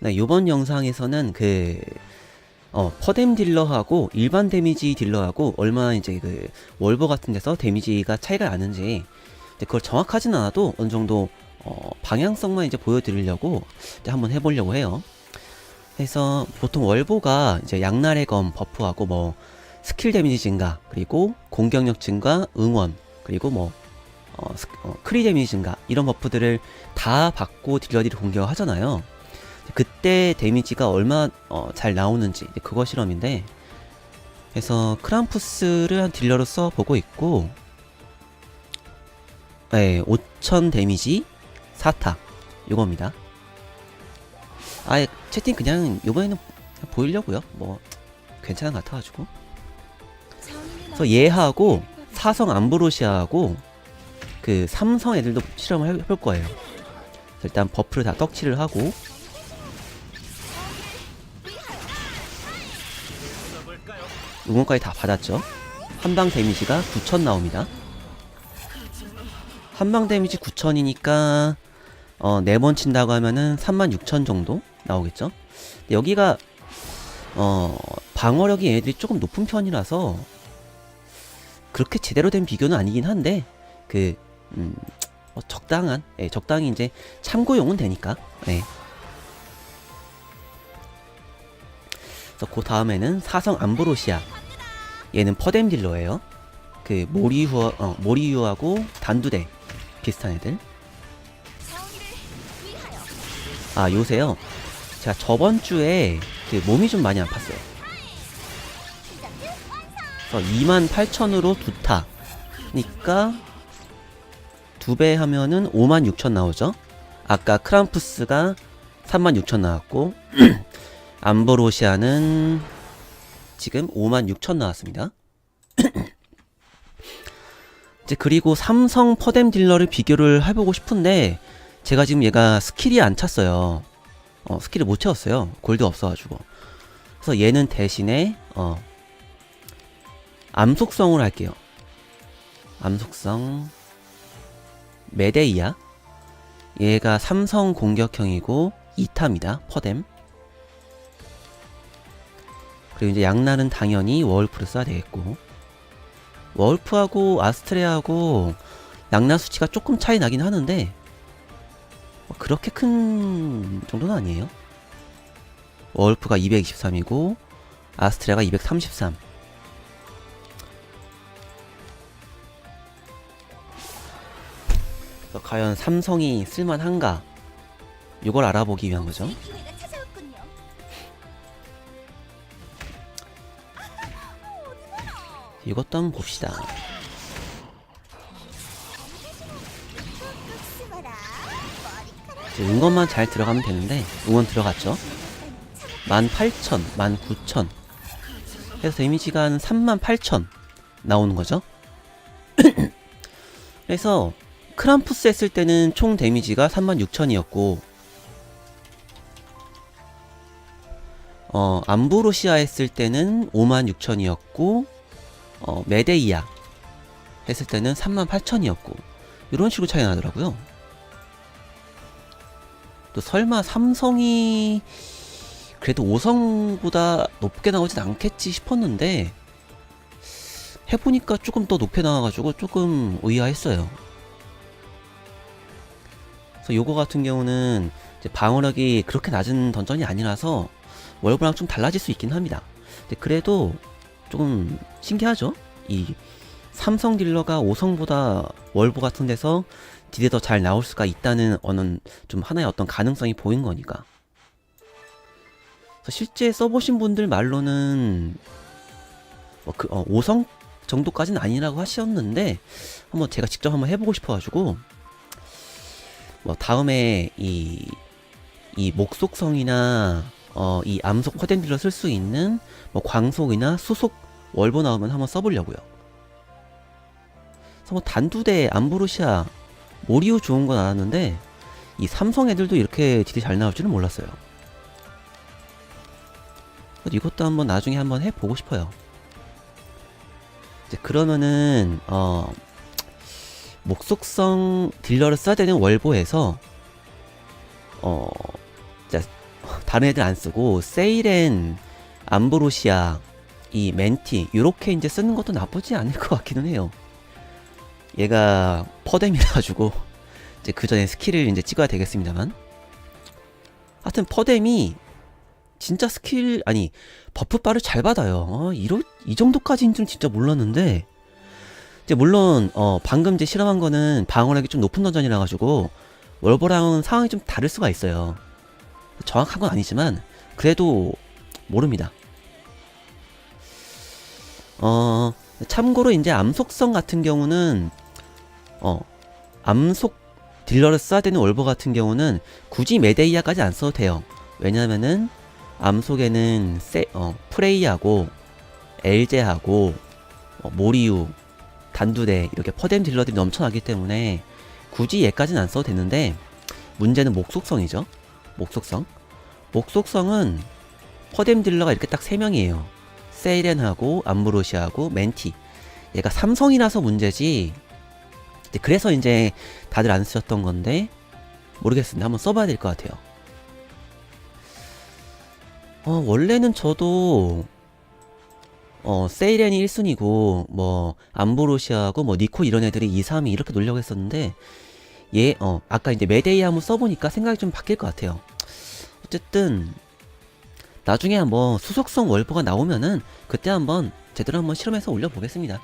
네, 이번 영상에서는 그 어, 퍼뎀 딜러하고 일반 데미지 딜러하고 얼마나 이제 그 월버 같은 데서 데미지가 차이가 나는지 그걸 정확하진 않아도 어느 정도 어, 방향성만 이제 보여드리려고 이제 한번 해보려고 해요. 그래서 보통 월보가 이제 양날의 검 버프하고 뭐 스킬 데미지 증가 그리고 공격력 증가 응원 그리고 뭐 어, 스- 어, 크리 데미지 증가 이런 버프들을 다 받고 딜러들이 공격을 하잖아요. 그때 데미지가 얼마 어, 잘 나오는지 그거 실험인데 그래서 크람푸스를 한 딜러로 써 보고 있고 네, 5000 데미지 4타 요겁니다. 아예 채팅 그냥 요번에는 보이려고요. 뭐 괜찮은 것 같아가지고 그래서 얘하고 사성 암브로시아하고 그 삼성 애들도 실험을 해볼 거예요. 일단 버프를 다 떡칠을 하고 응원까지 다 받았죠. 한방 데미지가 9,000 나옵니다. 한방 데미지 9,000이니까 어, 4번 친다고 하면은 36,000 정도 나오겠죠. 여기가 어, 방어력이 얘네들이 조금 높은 편이라서 그렇게 제대로 된 비교는 아니긴 한데 그 음, 어, 적당한 예, 적당히 이제 참고용은 되니까. 예. 그래서 그 다음에는 사성 암브로시아. 얘는 퍼뎀 딜러예요. 그 모리유 어, 모리유하고 단두대 비슷한 애들. 아 요새요. 제가 저번 주에 그 몸이 좀 많이 아팠어요. 그래서 28,000으로 두 타. 니까 두 배 하면은 56,000 나오죠. 아까 크람푸스가 36,000 나왔고 암버로시아는 지금 56,000 나왔습니다. 이제 그리고 삼성 퍼뎀 딜러를 비교를 해보고 싶은데 제가 지금 얘가 스킬이 안 찼어요. 어, 스킬을 못 채웠어요. 골드 없어가지고. 그래서 얘는 대신에 어, 암속성으로 할게요. 암속성 메데이아 얘가 삼성 공격형이고 2타입니다. 퍼뎀 그리고 이제 양날은 당연히 워울프를 써야 되겠고 워울프하고 아스트레하고 양날 수치가 조금 차이 나긴 하는데 뭐 그렇게 큰 정도는 아니에요. 워울프가 223이고 아스트레가 233. 그래서 과연 삼성이 쓸만한가? 이걸 알아보기 위한 거죠. 이것도 한번 봅시다. 응원만 잘 들어가면 되는데 응원 들어갔죠? 18,000, 19,000 그래서 데미지가 한 38,000 나오는 거죠? 그래서 크람푸스 했을 때는 총 데미지가 36,000이었고 어, 암브로시아 했을 때는 56,000이었고 어, 메데이아 했을 때는 38,000이었고 이런 식으로 차이 나더라고요. 또 설마 삼성이 그래도 5성보다 높게 나오진 않겠지 싶었는데 해보니까 조금 더 높게 나와가지고 조금 의아했어요. 그래서 요거 같은 경우는 방어력이 그렇게 낮은 던전이 아니라서 월브랑 좀 달라질 수 있긴 합니다. 그래도 조금 신기하죠? 이 삼성 딜러가 5성보다 월보 같은 데서 딜이 더잘 나올 수가 있다는 어느 좀 하나의 어떤 가능성이 보인 거니까. 그래서 실제 써보신 분들 말로는 뭐 그, 어, 5성 정도까지는 아니라고 하셨는데 한번 제가 직접 한번 해보고 싶어가지고 뭐 다음에 이, 이 목속성이나 어, 이 암속 퍼덴딜러 쓸 수 있는 뭐 광속이나 수속 월보 나오면 한번 써보려고요. 뭐 단두대 암브로시아 모리오 좋은 건 알았는데 이 삼성 애들도 이렇게 딜이 잘 나올 줄은 몰랐어요. 이것도 한번 나중에 한번 해보고 싶어요. 이제 그러면은 어 목속성 딜러를 써야 되는 월보에서 어 다른 애들 안 쓰고 세이렌, 암브로시아, 이 멘티 요렇게 이제 쓰는 것도 나쁘지 않을 것 같기는 해요. 얘가 퍼뎀이라 가지고 이제 그 전에 스킬을 이제 찍어야 되겠습니다만. 하여튼 퍼뎀이 진짜 스킬 아니 버프 바를 잘 받아요. 어, 이러 이 정도까지인 줄 진짜 몰랐는데. 이제 물론 어 방금 이제 실험한 거는 방어력이 좀 높은 던전이라 가지고 월버랑은 상황이 좀 다를 수가 있어요. 정확한 건 아니지만 그래도 모릅니다. 어 참고로 이제 암속성 같은 경우는 어 암속 딜러를 써야 되는 월버 같은 경우는 굳이 메데이아까지 안 써도 돼요. 왜냐면은 암속에는 세, 어, 프레이하고 엘제하고 어, 모리우 단두대 이렇게 퍼뎀 딜러들이 넘쳐나기 때문에 굳이 얘까지는 안 써도 되는데 문제는 목속성이죠. 목속성. 목속성은 퍼뎀 딜러가 이렇게 딱 3명이에요. 세이렌하고 암브로시하고 멘티. 얘가 삼성이라서 문제지. 그래서 이제 다들 안 쓰셨던 건데 모르겠습니다. 한번 써봐야 될 것 같아요. 어, 원래는 저도 어, 세이렌이 1순위고 뭐 암브로시아하고 뭐 니코 이런 애들이 2, 3위 이렇게 놀려고 했었는데 얘, 어, 아까 이제 메데이 한번 써보니까 생각이 좀 바뀔 것 같아요. 어쨌든 나중에 한번 수속성 월보가 나오면은 그때 한번 제대로 한번 실험해서 올려보겠습니다.